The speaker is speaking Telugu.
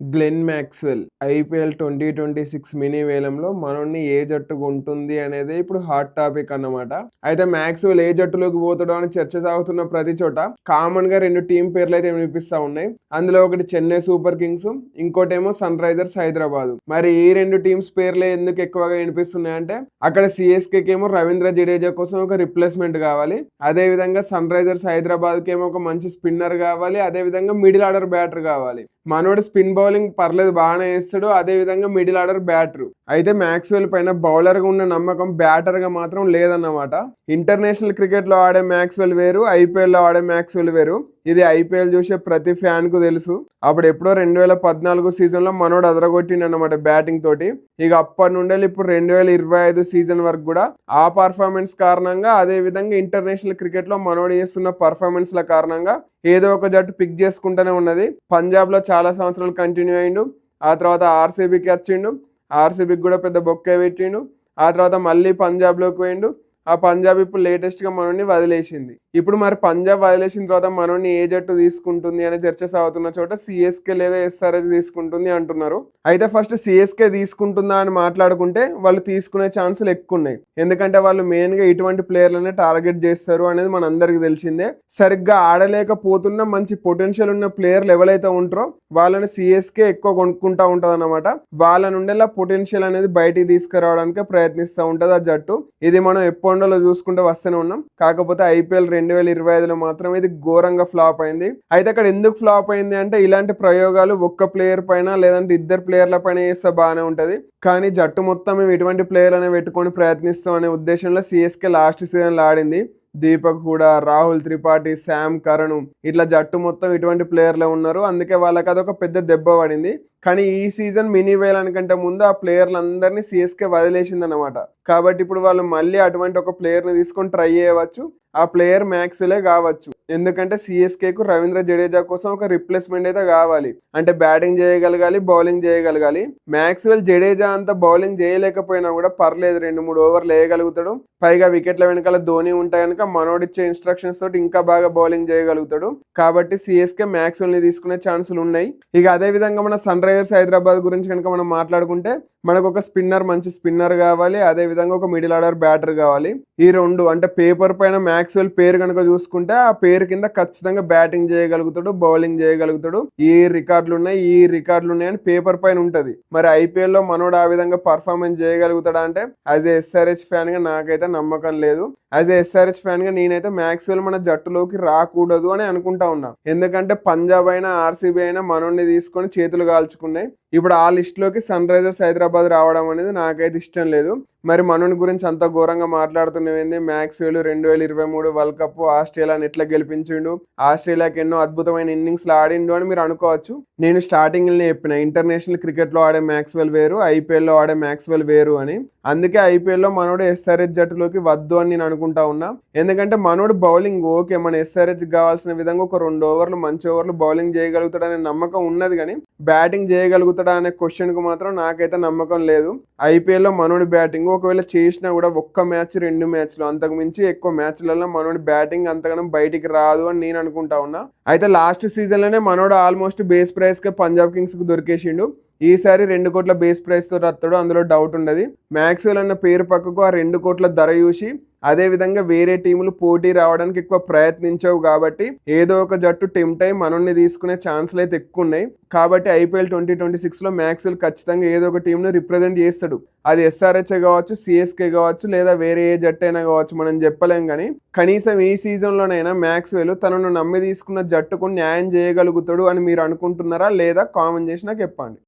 Glenn Maxwell IPL twenty twenty six mini వేలంలో మనోడిని ఏ జట్టుకు ఉంటుంది అనేది ఇప్పుడు హాట్ టాపిక్ అన్నమాట. అయితే మ్యాక్స్వెల్ ఏ జట్టులోకి పోతాడో అని చర్చ సాగుతున్న ప్రతి చోట కామన్గా రెండు టీం పేర్లు అయితే వినిపిస్తా ఉన్నాయి. అందులో ఒకటి చెన్నై సూపర్ కింగ్స్ ఇంకోటేమో సన్ రైజర్స్ హైదరాబాద్. మరి ఈ రెండు టీమ్స్ పేర్లే ఎందుకు ఎక్కువగా వినిపిస్తున్నాయంటే అక్కడ సిఎస్కే ఏమో రవీంద్ర జడేజా కోసం ఒక రిప్లేస్మెంట్ కావాలి. అదే విధంగా సన్ రైజర్స్ హైదరాబాద్కి ఏమో ఒక మంచి స్పిన్నర్ కావాలి. అదే విధంగా మిడిల్ ఆర్డర్ బ్యాటర్ కావాలి. మనోడు స్పిన్ బౌలింగ్ పర్లేదు బాగానే వేస్తాడు. అదే విధంగా మిడిల్ ఆర్డర్ బ్యాటరు. అయితే మ్యాక్స్వెల్ పైన బౌలర్గా ఉన్న నమ్మకం బ్యాటర్గా మాత్రం లేదన్నమాట. ఇంటర్నేషనల్ క్రికెట్లో ఆడే మ్యాక్స్వెల్ వేరు ఐపీఎల్లో ఆడే మ్యాక్స్వెల్ వేరు. ఇది ఐపీఎల్ చూసే ప్రతి ఫ్యాన్కు తెలుసు. అప్పుడు ఎప్పుడో రెండు వేల పద్నాలుగు సీజన్లో మనోడు అదరగొట్టిండు అనమాట బ్యాటింగ్ తోటి. ఇక అప్పటి నుండి ఇప్పుడు రెండు వేల ఇరవై ఐదు సీజన్ వరకు కూడా ఆ పర్ఫార్మెన్స్ కారణంగా అదే విధంగా ఇంటర్నేషనల్ క్రికెట్లో మనోడు చేస్తున్న పర్ఫార్మెన్స్ల కారణంగా ఏదో ఒక జట్టు పిక్ చేసుకుంటూనే ఉన్నది. పంజాబ్లో చాలా సంవత్సరాలు కంటిన్యూ అయిండు. ఆ తర్వాత ఆర్సీబీకి వచ్చిండు ఆర్సీబీకి కూడా పెద్ద బొక్కే పెట్టిండు. ఆ తర్వాత మళ్ళీ పంజాబ్లోకి పోయిండు. ఆ పంజాబ్ ఇప్పుడు లేటెస్ట్గా మనల్ని వదిలేసింది. ఇప్పుడు మరి పంజాబ్ వదిలేసిన తర్వాత మనోని ఏ జట్టు తీసుకుంటుంది అనే చర్చ సాగుతున్న చోట సిఎస్కే లేదా ఎస్ఆర్ఎస్ తీసుకుంటుంది అంటున్నారు. అయితే ఫస్ట్ సిఎస్కే తీసుకుంటుందా అని మాట్లాడుకుంటే వాళ్ళు తీసుకునే ఛాన్సులు ఎక్కువ ఉన్నాయి ఎందుకంటే వాళ్ళు మెయిన్గా ఇటువంటి ప్లేయర్లనే టార్గెట్ చేస్తారు అనేది మన అందరికి తెలిసిందే. సరిగ్గా ఆడలేకపోతున్న మంచి పొటెన్షియల్ ఉన్న ప్లేయర్లు ఎవరైతే ఉంటారో వాళ్ళని సిఎస్కే ఎక్కువ కొనుక్కుంటా ఉంటది అనమాట వాళ్ళ నుండేలా పొటెన్షియల్ అనేది బయటికి తీసుకురావడానికి ప్రయత్నిస్తూ ఉంటది ఆ జట్టు. ఇది మనం ఎప్పుడో చూసుకుంటూ వస్తూనే ఉన్నాం. కాకపోతే ఐపీఎల్ రెండు రెండు వేల ఇరవై ఐదులో మాత్రం ఇది ఘోరంగా ఫ్లాప్ అయింది. అయితే అక్కడ ఎందుకు ఫ్లాప్ అయింది అంటే ఇలాంటి ప్రయోగాలు ఒక్క ప్లేయర్ పైన లేదంటే ఇద్దరు ప్లేయర్ల పైన చేస్తే బాగానే ఉంటుంది. కానీ జట్టు మొత్తం మేము ఇటువంటి ప్లేయర్లనే పెట్టుకొని ప్రయత్నిస్తాం అనే ఉద్దేశంలో సిఎస్కే లాస్ట్ సీజన్లో ఆడింది. దీపక్ కూడా రాహుల్ త్రిపాఠి శామ్ కరణ్ ఇట్లా జట్టు మొత్తం ఇటువంటి ప్లేయర్లే ఉన్నారు. అందుకే వాళ్ళకి అదొక పెద్ద దెబ్బ పడింది. కానీ ఈ సీజన్ మినీ వేలానికంటే ముందు ఆ ప్లేయర్లందరినీ సిఎస్కే వదిలేసింది అనమాట కాబట్టి ఇప్పుడు వాళ్ళు మళ్ళీ అటువంటి ఒక ప్లేయర్ని తీసుకొని ట్రై చేయవచ్చు. ఆ ప్లేయర్ మ్యాక్స్వెలే కావచ్చు. ఎందుకంటే సిఎస్కేకు రవీంద్ర జడేజా కోసం ఒక రిప్లేస్మెంట్ అయితే కావాలి. అంటే బ్యాటింగ్ చేయగలగాలి బౌలింగ్ చేయగలగాలి. మ్యాక్స్వెల్ జడేజా అంత బౌలింగ్ చేయలేకపోయినా కూడా పర్లేదు రెండు మూడు ఓవర్లు వేయగలుగుతాడు. పైగా వికెట్ల వెనకాల ధోని ఉంటాయి కనుక మనోడిచ్చే ఇన్స్ట్రక్షన్స్ తోటి ఇంకా బాగా బౌలింగ్ చేయగలుగుతాడు. కాబట్టి సిఎస్కే మ్యాక్స్వెల్ని తీసుకునే ఛాన్సులు ఉన్నాయి ఇక అదే విధంగా మన సన్ రైజర్స్ హైదరాబాద్ గురించి కనుక మనం మాట్లాడుకుంటే మనకు ఒక స్పిన్నర్ మంచి స్పిన్నర్ కావాలి. అదే విధంగా ఒక మిడిల్ ఆర్డర్ బ్యాటర్ కావాలి. ఈ రెండు అంటే పేపర్ పైన మ్యాక్స్వెల్ పేరు కనుక చూసుకుంటే ఆ పేరు కింద ఖచ్చితంగా బ్యాటింగ్ చేయగలుగుతాడు బౌలింగ్ చేయగలుగుతాడు. ఈ రికార్డులు ఉన్నాయి ఈ రికార్డులు ఉన్నాయి అని పేపర్ పైన ఉంటుంది. మరి ఐపీఎల్లో మనోడు ఆ విధంగా పర్ఫార్మెన్స్ చేయగలుగుతాడా అంటే యాజ్ ఎస్ఆర్హెచ్ ఫ్యాన్గా నాకైతే నమ్మకం లేదు. యాజ్ ఏ ఎస్ఆర్హెచ్ ఫ్యాన్గా నేనైతే మ్యాక్స్వెల్ మన జట్టులోకి రాకూడదు అని అనుకుంటా ఉన్నా. ఎందుకంటే పంజాబ్ అయినా ఆర్సీబీ అయినా మనోడిని తీసుకొని చేతులు కాల్చుకున్నాయి. ఇప్పుడు ఆ లిస్ట్లోకి సన్ రైజర్స్ హైదరాబాద్ రావడం అనేది నాకైతే ఇష్టం లేదు. మరి మనుని గురించి అంత ఘోరంగా మాట్లాడుతున్నవేంది? మ్యాక్స్ వేలు రెండు వేల ఇరవై మూడు వరల్డ్ కప్ ఆస్ట్రేలియాని ఎట్లా గెలిపించిండు? ఆస్ట్రేలియాకి ఎన్నో అద్భుతమైన ఇన్నింగ్స్లో ఆడిండు అని మీరు అనుకోవచ్చు. నేను స్టార్టింగ్ చెప్పిన ఇంటర్నేషనల్ క్రికెట్లో ఆడే మ్యాక్స్వెల్ వేరు ఐపీఎల్లో ఆడే మ్యాక్స్వెల్ వేరు అని. అందుకే ఐపీఎల్లో మనోడు ఎస్ఆర్హెచ్ జట్టులోకి వద్దు అని నేను అనుకుంటా ఉన్నా. ఎందుకంటే మనోడు బౌలింగ్ ఓకే మన ఎస్ఆర్హెచ్ కావాల్సిన విధంగా ఒక రెండు ఓవర్లు మంచి ఓవర్లు బౌలింగ్ చేయగలుగుతాడనే నమ్మకం ఉన్నది కానీ బ్యాటింగ్ చేయగలుగుతాడా అనే క్వశ్చన్కు మాత్రం నాకైతే నమ్మకం లేదు. ఐపీఎల్లో మనోడి బ్యాటింగ్ ఒకవేళ చేసినా కూడా ఒక్క మ్యాచ్ రెండు మ్యాచ్లు. అంతకు మించి ఎక్కువ మ్యాచ్లలో మనోడి బ్యాటింగ్ అంతగానం బయటికి రాదు అని నేను అనుకుంటా ఉన్నా. అయితే లాస్ట్ సీజన్లోనే మనోడు ఆల్మోస్ట్ బేస్ ప్రైస్గా పంజాబ్ కింగ్స్కి దొరికేసిండు. ఈసారి రెండు కోట్ల బేస్ ప్రైస్తో రత్తడు అందులో డౌట్ ఉండదు. మ్యాక్స్వెల్ అన్న పేరు పక్కకు ఆ రెండు కోట్ల ధర చూసి అదే విధంగా వేరే టీములు పోటీ రావడానికి ఎక్కువ ప్రయత్నించవు కాబట్టి ఏదో ఒక జట్టు టెంప్ట్ అయి మనల్ని తీసుకునే ఛాన్సులు అయితే ఎక్కువ ఉన్నాయి. కాబట్టి ఐపీఎల్ ట్వంటీ ట్వంటీ సిక్స్లో మ్యాక్స్వెల్ ఖచ్చితంగా ఏదో ఒక టీంను రిప్రజెంట్ చేస్తాడు. అది ఎస్ఆర్హెచ్ కావచ్చు సిఎస్కే కావచ్చు లేదా వేరే ఏ జట్టు అయినా కావచ్చు మనం చెప్పలేం కానీ కనీసం ఈ సీజన్లోనైనా మ్యాక్స్వెల్ తనను నమ్మి తీసుకున్న జట్టుకు న్యాయం చేయగలుగుతాడు అని మీరు అనుకుంటున్నారా లేదా కామెంట్ చేసి నాకు చెప్పండి.